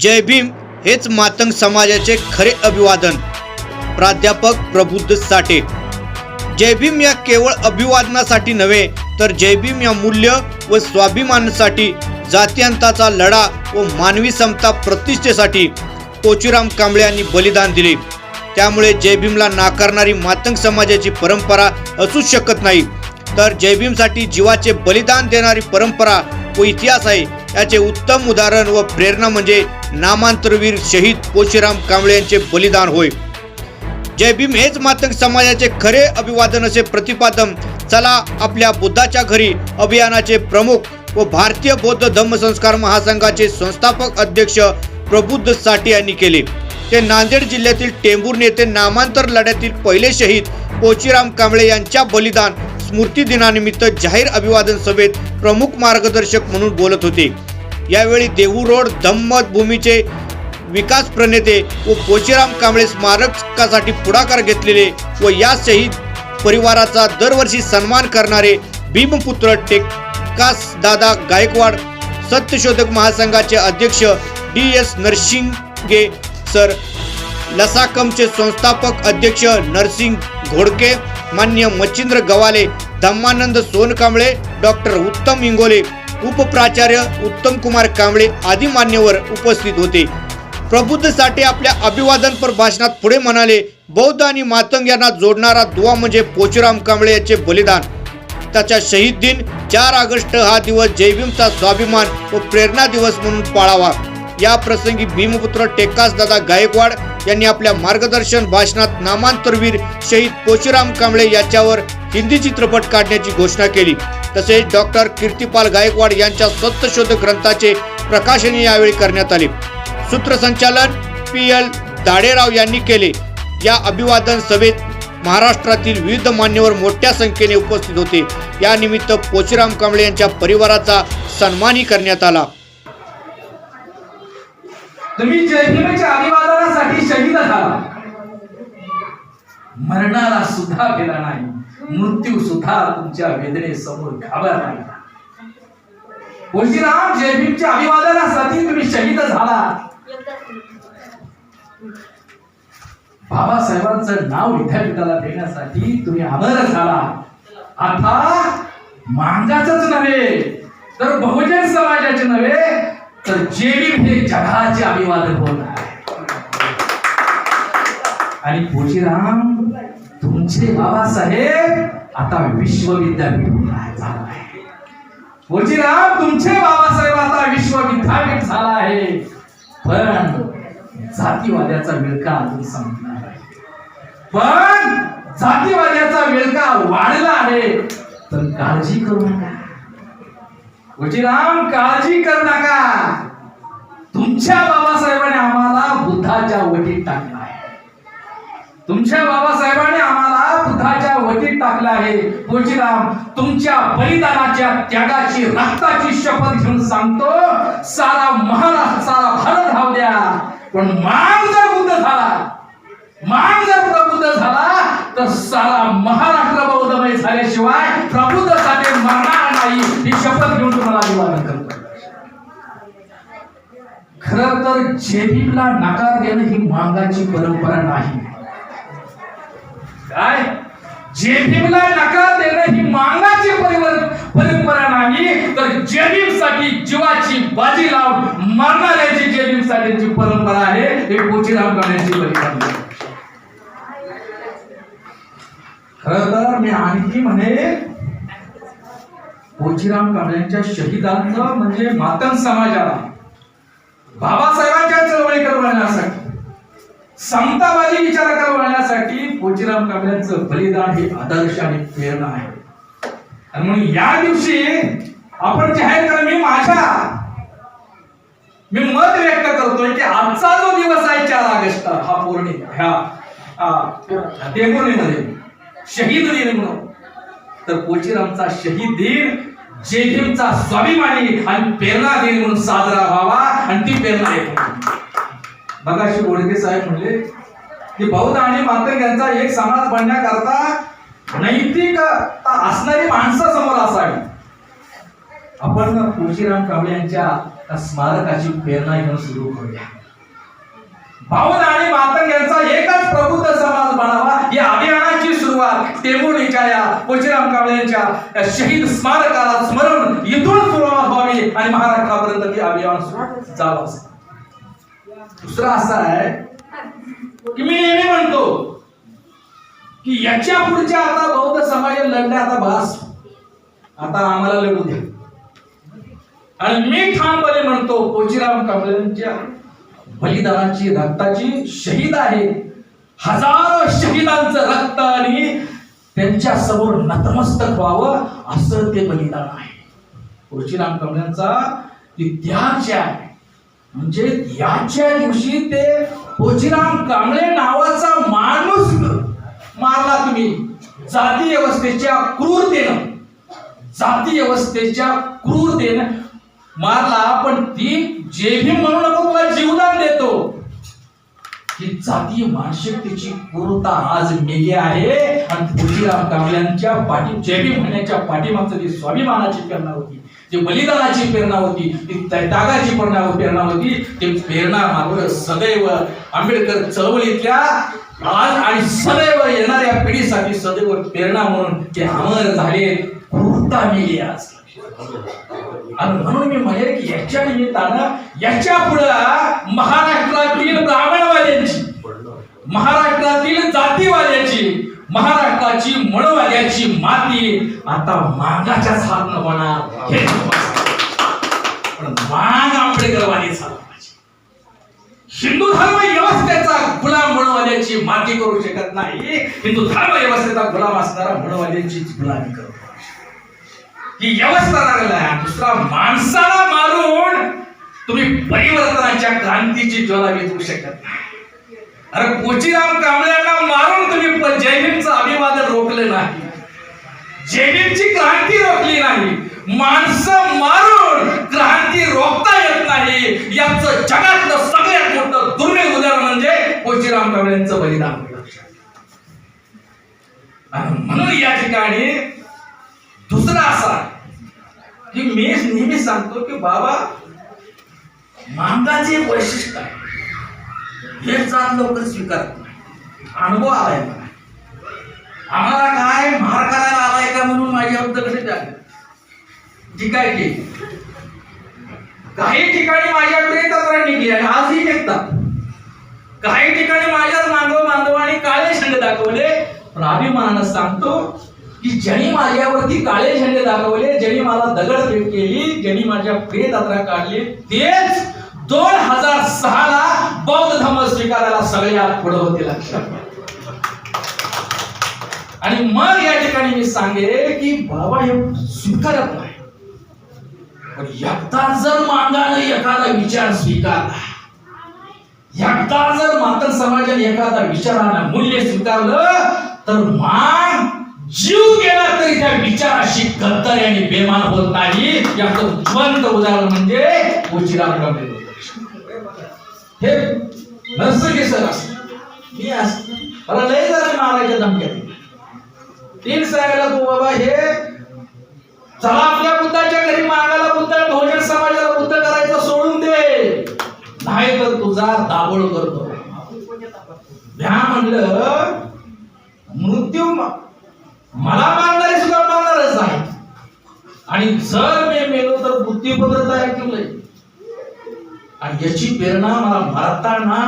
जय भीम हेच मातंग समाजाचे खरे अभिवादन. प्राध्यापक प्रबुद्ध साठे. जय भीम या केवळ अभिवादनासाठी नव्हे तर जय भीम या मूल्य व स्वाभिमानासाठी जातीयंताचा लढा व मानवी समता प्रतिष्ठेसाठी कोचीराम कांबळे यांनी बलिदान दिले. त्यामुळे जय भीमला नाकारणारी मातंग समाजाची परंपरा असूच शकत नाही. तर जय भीमसाठी जीवाचे बलिदान देणारी परंपरा व इतिहास आहे याचे उत्तम उदाहरण व प्रेरणा म्हणजे नामांतरवीर शहीद पोशीराम कांबळे यांचे बलिदान होय. जय भीम हेच मातंग समाजाचे खरे अभिवादन असे प्रतिपादन चला आपल्या बुद्धाच्या घरी अभियानाचे प्रमुख व भारतीय बौद्ध धम्म संस्कार महासंघाचे संस्थापक अध्यक्ष प्रबुद्ध साठे यांनी केले. ते नांदेड जिल्ह्यातील टेंभूर येथे नामांतर लढ्यातील पहिले शहीद पोचीराम कांबळे यांच्या बलिदान स्मृती दिनानिमित्त जाहीर अभिवादन सभेत प्रमुख मार्गदर्शक म्हणून बोलत होते. यावेळी देहू रोड धम्मत भूमीचे विकास प्रणेते व पोचीराम कांबळे स्मारकासाठी पुढाकार घेतलेले व या शहीद परिवाराचा दरवर्षी सन्मान करणारे भीमपुत्र टेकास दादा गायकवाड सत्यशोधक महासंघाचे अध्यक्ष डी एस नरसिंगे सर लसाकमचे संस्थापक अध्यक्ष नरसिंग घोडके मान्य मच्छिंद्र गवाले धम्मानंद सोनकांबळे डॉक्टर उत्तम इंगोले उपप्राचार्य उत्तम कुमार कांबळे आदी मान्यवर उपस्थित होते. प्रबुद्ध साठे आपल्या अभिवादनपर भाषणात पुढे म्हणाले बौद्ध आणि मातंग यांना जोडणारा दुवा म्हणजे पोचुराम कांबळे याचे बलिदान. त्याचा शहीद दिन चार ऑगस्ट हा दिवस जयभीमचा स्वाभिमान व प्रेरणा दिवस म्हणून पाळावा. या प्रसंगी भीमपुत्र टेकास दादा गायकवाड यांनी आपल्या मार्गदर्शन भाषणात नामांतरवीर शहीद पोचुराम कांबळे याच्यावर हिंदी चित्रपट काढण्याची घोषणा केली. तसेच डॉक्टर कीर्तिपाल गायकवाड यांच्या सत्यशोध ग्रंथाचे प्रकाशन यावेळी करण्यात आले. सूत्रसंचालन पी एल दाडेराव यांनी केले. या अभिवादन सभेत महाराष्ट्रातील विविध मान्यवर मोठ्या संख्येने उपस्थित होते. यानिमित्त पोचीराम कांबळे यांच्या परिवाराचा सन्मानही करण्यात आला. तुम्ही जयभीमेच्या अभिवादनासाठी शहीद झाला. मरणाला सुद्धा गेला नाही. मृत्यू सुद्धा तुमच्या वेदनेसमोर घाबर नाही पोशीराम जयभीमच्या अभिवादनासाठी तुम्ही शहीद झाला. बाबासाहेबांचं नाव विद्यापीठाला देण्यासाठी तुम्ही अमर झाला. आता मांगाचच नव्हे तर बहुजन समाजाचे नव्हे तर जेबीम हे जगाचे अभिवादन होत आहे. आणि तुळशीराम तुमचे बाबासाहेब आता विश्वविद्यापीठ झालाय झाला आहे. तुमचे बाबासाहेब आता विश्वविद्यापीठ झाला आहे. पण जातीवाद्याचा विळका अजून संपणार आहे पण जातीवाद्याचा विळका वाढला आहे. तर काळजी करू नका. काळजी करू नका. तुमच्या बाबासाहेबांनी आम्हाला बुद्धाच्या वटीत टाकला. तुमच्या बाबासाहेबांनी आम्हाला बुद्धाच्या वटीत टाकलं आहे. वजीराम तुमच्या बलिदानाच्या त्यागाची रक्ताची शपथ घेऊन सांगतो सारा महाराष्ट्र सारा भारत धाव द्या. पण मान जर बुद्ध झाला मान जर प्रबुद्ध झाला तर सारा महाराष्ट्र बौद्धमय झाल्याशिवाय प्रबुद्ध झाले मरणार नाही. ही शपथ घेऊन तुम्हाला अभिवादन करतो. खर तर जेबीला नकार देणं ही मांगाची परंपरा नाही. काय? जेबीमला नकार देणं ही मांगाची परंपरा नाही. तर जेबीमसाठी जीवाची बाजी लावून मरणाऱ्याची जी परंपरा आहे हे पोचीराम करण्याची परिपंरा खर तर मी आणखी म्हणे पोचीराम कांबळ्यांच्या शहीदांचं म्हणजे मातंग समाजाला बाबासाहेबांच्या चळवळी करवण्यासाठी समतावादी विचार वळण्यासाठी पोचीराम कांबळ्यांचं बलिदान हे आदर्श आणि प्रेरणा आहे. आणि म्हणून या दिवशी आपण जाहीर करा मी माझ्या मी मत व्यक्त करतोय की आजचा जो दिवस आहे चार ऑगस्ट हा पौर्णिमा ह्या आ, शहीद दिन म्हणून. तर पोचीरामचा शहीद दिन जेभीमचा स्वाभिमानी आणि प्रेरणा दिन म्हणून साजरा व्हावा आणि ती प्रेरणा आहे. बघाशी गोडके साहेब म्हणले की बौद्ध आणि मातंग यांचा एक समाज बनण्याकरता नैतिकता असणारी माणसं समोर असावी आपण तुळशीराम कांबळे यांच्या स्मारकाची प्रेरणा घेऊन सुरू करूया भाऊन आणि मातंग यांचा एकच प्रबुद्ध समाज बनावा या अभियानाची सुरुवात टेंभुर्णीच्या या पोचिराम कांबळे यांच्या शहीद स्मारकाला स्मरण इथून सुरुवात व्हावी आणि महाराष्ट्रापर्यंत ते अभियान जावं असं. दुसरा असा आहे की मी नेहमी म्हणतो की याच्या पुढच्या आता बौद्ध समाज लढण्या आता भास आता आम्हाला लढू द्या आणि मी ठामपणे म्हणतो पोचीराम कांबळेंच्या बलिदानाची रक्ताची शहीद आहे. हजारो शहीदांचं रक्त आणि त्यांच्यासमोर नतमस्तक व्हावं असं ते बलिदान आहे. पोचीराम कांबळेंचा ती त्याग जे आहे म्हणजे याच्या दिवशी ते पोचिराम कांबळे नावाचा माणूस मारला तुम्ही. जाती व्यवस्थेच्या क्रूरतेनं जाती व्यवस्थेच्या क्रूरतेनं मारला पण ती जे म्हणू नको तुला जीवदान देतो. ही जातीय मानसिकतेची क्रूरता आज मेली आहे. आणि तुळशीराम कांबळ्यांच्या पाठी जे म्हणण्याच्या पाठीमागचं ती स्वाभिमानाची करणार होती जी बलिदानाची प्रेरणा होती ती त्यागाची प्रेरणा प्रेरणा होती ती प्रेरणा मात्र सदैव आंबेडकर चळवळीतल्या आज आणि सदैव येणाऱ्या पिढीसाठी सदैव प्रेरणा म्हणून ते अमर झाले क्रूरता मिली आज. आणि म्हणून मी म्हणेल की याच्या निमित्तानं याच्या पुढं महाराष्ट्रातील ब्राह्मणवाद्यांची महाराष्ट्रातील जातीवाद्याची महाराष्ट्राची मणवाद्याची माती आता मागाच्याच हात न होणार हे पण माग आंबेडकरवादी झाला हिंदू धर्म व्यवस्थेचा गुलाम म्हणवाद्याची माती करू शकत नाही. हिंदू धर्म व्यवस्थेचा गुलाम असणारा म्हणवाद्याची गुलामी करतो ही व्यवस्था लागला दुसरा माणसाला मारून तुम्ही परिवर्तनाच्या क्रांतीची ज्वाला विझवू शकत नाही. अरे कोचीराम कांबळ्यांना मारून तुम्ही प- अभिवादन रोखलं नाही. जयभीमची क्रांती रोखली नाही. माणसं मारून क्रांती रोखता येत नाही. याचं जगातलं सगळ्यात मोठं दुर्मिळ उदाहरण म्हणजे कोचीराम कांबळ्यांचं बलिदान. आणि म्हणून या ठिकाणी दुसरा असा की मी नेहमी सांगतो की बाबा मांगाचे वैशिष्ट्य आहे. हे जात लवकर स्वीकारत अनुभव आलाय मला. आम्हाला काय मार करायला आलाय का म्हणून माझ्याबद्दल कसे टाकले ठीक आहे की काही ठिकाणी माझ्याकडे तक्रार निघली आणि आजही निघतात. काही ठिकाणी माझ्याच मानव बांधवाने काळे झेंडे दाखवले. पण अभिमानानं सांगतो की ज्यांनी माझ्यावरती काळे झेंडे दाखवले ज्यांनी मला दगडफेक केली ज्यांनी माझ्या प्रिय यात्रा काढले तेच दोन हजार सहा ला बौद्ध धर्म स्वीकारायला सगळ्यात पुढे होते लक्षात आणि मग या ठिकाणी मी सांगेल की बाबा हे स्वीकारत नाही. पण एकदा जर मांगाने एखादा विचार स्वीकारला एकदा जर मातन समाजाने एखादा विचारानं मूल्य स्वीकारलं तर मान जीव गेला तरी त्या विचाराशी गद्दारी आणि बेमान होत नाही. याचं ज्वलंत उदाहरण म्हणजे उशिरा कांबळे हे नैसर्गिक सर असत मी असत मला लय झालं मारायच्या धमक्या तीन सांगायला तू बाबा हे चला आपल्या बुद्धाच्या घरी मागायला बुद्ध बहुजन समाजाला बुद्ध करायचं सोडून दे. नाही तर तुझा दाबोळ करतो. भ्या म्हणलं मृत्यू मला मारणारे सुद्धा मारणारच आहे. आणि जर मी मेलो तर बुद्धिपत्र तयार केलंय आणि याची प्रेरणा मला मारताना